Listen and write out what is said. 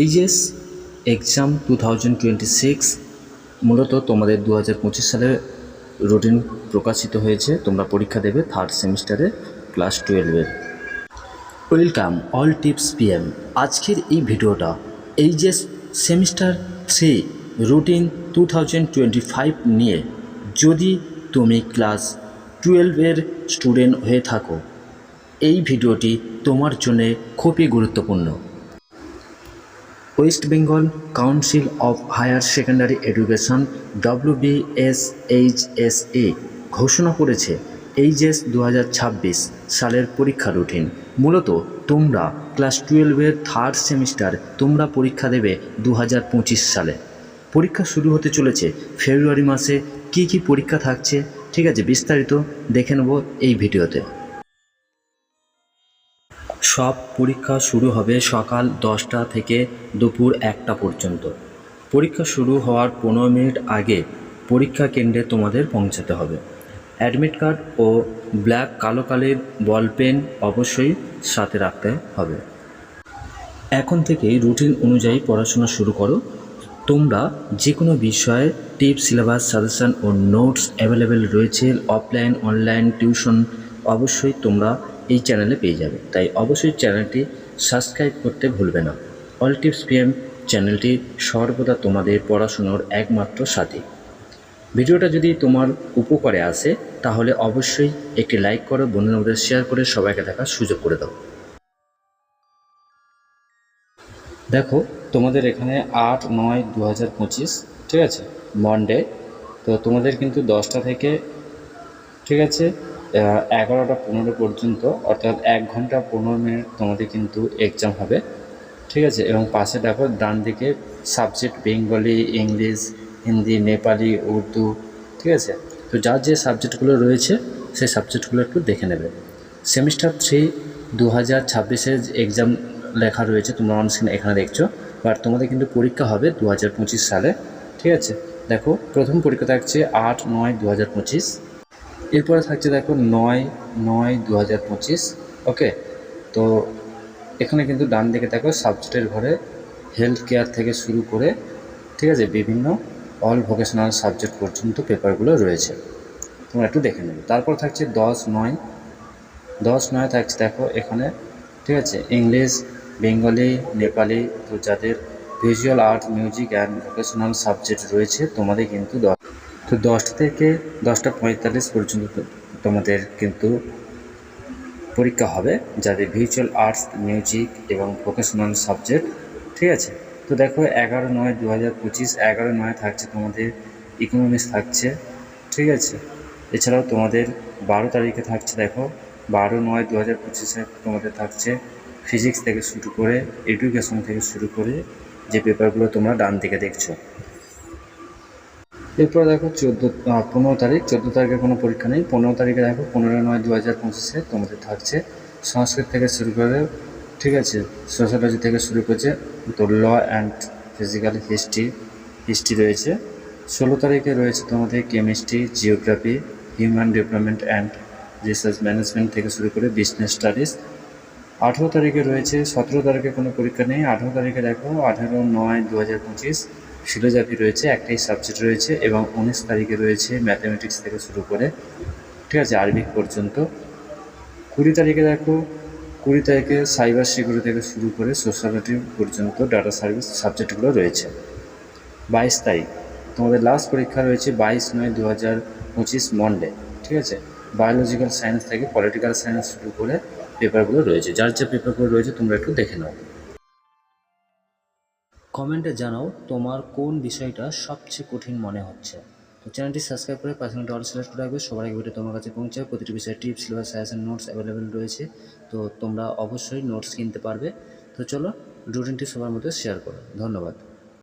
HS exam two thousand twenty six মূলত তোমাদের দু হাজার পঁচিশ সালে রুটিন প্রকাশিত হয়েছে। তোমরা পরীক্ষা দেবে থার্ড সেমিস্টারে ক্লাস টুয়েলভের ওয়েলকাম অল টিপস পিএম আজকের এই ভিডিওটা HS semester three routine two thousand twenty five নিয়ে। যদি তুমি ক্লাস টুয়েলভের স্টুডেন্ট হয়ে থাকো, এই ভিডিওটি তোমার জন্যে খুবই গুরুত্বপূর্ণ। West Bengal council of higher secondary education WBCHSE ঘোষণা করেছে এইচএস দু হাজার ছাব্বিশ সালের পরীক্ষা রুটিন। মূলত তোমরা ক্লাস টুয়েলভের থার্ড সেমিস্টার তোমরা পরীক্ষা দেবে দু হাজার পঁচিশ সালে। পরীক্ষা শুরু হতে চলেছে ফেব্রুয়ারি মাসে। কী কী পরীক্ষা থাকছে? ঠিক আছে, বিস্তারিত দেখে নেব এই ভিডিওতে। সব পরীক্ষা শুরু হবে সকাল দশটা থেকে দুপুর একটা পর্যন্ত। পরীক্ষা শুরু হওয়ার পনেরো মিনিট আগে পরীক্ষা কেন্দ্রে তোমাদের পৌঁছাতে হবে। অ্যাডমিট কার্ড ও ব্ল্যাক কালো কালের বল পেন অবশ্যই সাথে রাখতে হবে। এখন থেকে রুটিন অনুযায়ী পড়াশোনা শুরু করো। তোমরা যে কোনো বিষয়ে টিপ, সিলেবাস, সাজেশন ও নোটস অ্যাভেলেবেল রয়েছে অফলাইন, অনলাইন, টিউশন, অবশ্যই তোমরা এই চ্যানেলে পেয়ে যাবে। তাই অবশ্যই চ্যানেলটি সাবস্ক্রাইব করতে ভুলবে না। অল টিপস পিএম চ্যানেলটি সর্বদা তোমাদের পড়াশুনোর একমাত্র সাথী। ভিডিওটা যদি তোমার উপকারে আসে, তাহলে অবশ্যই একটি লাইক করো, বন্ধুদের শেয়ার করে সবাইকে দেখার সুযোগ করে দাও। দেখো, তোমাদের এখানে আট, নয় দু ঠিক আছে? মন্ডে তো তোমাদের কিন্তু দশটা থেকে, ঠিক আছে? এগারোটা পনেরো পর্যন্ত, অর্থাৎ এক ঘণ্টা পনেরো মিনিট তোমাদের কিন্তু এক্সাম হবে, ঠিক আছে? এবং পাশে দেখো ডান দিকে সাবজেক্ট বেঙ্গলি ইংলিশ হিন্দি নেপালি উর্দু ঠিক আছে? তো যার যে সাবজেক্টগুলো রয়েছে, সেই সাবজেক্টগুলো একটু দেখে নেবে। সেমিস্টার থ্রি দু হাজার ছাব্বিশের এক্সাম লেখা রয়েছে, তোমরা অনস্ক্রিন এখানে দেখছ। বাট তোমাদের কিন্তু পরীক্ষা হবে দু হাজার পঁচিশ সালে, ঠিক আছে? দেখো, প্রথম পরীক্ষা থাকছে আট নয় দু এরপরে থাকছে দেখো নয় নয় দু হাজার পঁচিশ ওকে তো এখানে কিন্তু ডান দিকে দেখো সাবজেক্টের ঘরে হেলথ কেয়ার থেকে শুরু করে, ঠিক আছে, বিভিন্ন অল ভোকেশনাল সাবজেক্ট পর্যন্ত পেপারগুলো রয়েছে। তোমরা একটু দেখে নেবে। তারপর থাকছে দশ, নয় দশ, নয় থাকছে দেখো এখানে, ঠিক আছে, ইংলিশ, বেঙ্গলি, নেপালি, তো যাদের visual art music and vocational subject রয়েছে, তোমাদের কিন্তু দশ তো দশটা থেকে দশটা পঁয়তাল্লিশ পর্যন্ত তোমাদের কিন্তু পরীক্ষা হবে যাদের ভিজুয়াল আর্টস মিউজিক এবং ভোকেশনাল সাবজেক্ট ঠিক আছে? তো দেখো এগারো নয় দু হাজার পঁচিশ, এগারো নয় থাকছে তোমাদের ইকোনমিক্স থাকছে, ঠিক আছে? এছাড়াও তোমাদের বারো তারিখে থাকছে দেখো, বারো নয় দু হাজার পঁচিশে তোমাদের থাকছে ফিজিক্স থেকে শুরু করে এডুকেশন থেকে শুরু করে যে পেপারগুলো তোমরা ডান দিকে দেখছ। এরপর দেখো চোদ্দ পনেরো তারিখ, চোদ্দ তারিখে কোনো পরীক্ষা নেই। পনেরো তারিখে দেখো পনেরো নয় দু হাজার পঁচিশে তোমাদের থাকছে। সংস্কৃত থেকে শুরু করে, ঠিক আছে, সোশ্যালজি থেকে শুরু করেছে, তো law and physical history history রয়েছে। ষোলো তারিখে রয়েছে তোমাদের chemistry, geography, human development and research management থেকে শুরু করে বিজনেস স্টাডিজ। আঠেরো তারিখে রয়েছে, সতেরো তারিখে কোনো পরীক্ষা নেই। আঠেরো তারিখে দেখো, আঠেরো নয় দু হাজার পঁচিশ ফিলোজফি রয়েছে, একটাই সাবজেক্ট রয়েছে এবং উনিশ তারিখে রয়েছে ম্যাথামেটিক্স থেকে শুরু করে, ঠিক আছে আরবিক পর্যন্ত। কুড়ি তারিখে দেখো, কুড়ি তারিখে সাইবার সিকিউরিটি থেকে শুরু করে সোশ্যালিটি পর্যন্ত ডাটা সার্ভিস সাবজেক্টগুলো রয়েছে। বাইশ তারিখ, তোমাদের লাস্ট পরীক্ষা রয়েছে বাইশ নয় দু হাজার পঁচিশ মন্ডে, ঠিক আছে? বায়োলজিক্যাল সায়েন্স থেকে পলিটিক্যাল সায়েন্স শুরু করে পেপারগুলো রয়েছে। যার যা পেপারগুলো রয়েছে তোমরা একটু দেখে নাও। কমেন্টে জানাও তোমার কোন বিষয়টা সবচেয়ে কঠিন মনে হচ্ছে। তো চ্যানেলটি সাবস্ক্রাইব করে পাঁচ মিনিট অল সিলেক্ট করে রাখবে। সবার আগে ভিডিও তোমার কাছে পৌঁছাবে প্রতিটি বিষয়ে tips, syllabus suggestion notes available রয়েছে। তো তোমরা অবশ্যই নোটস কিনতে পারবে। তো চলো রুটিনটি সবার মধ্যে শেয়ার করো। ধন্যবাদ।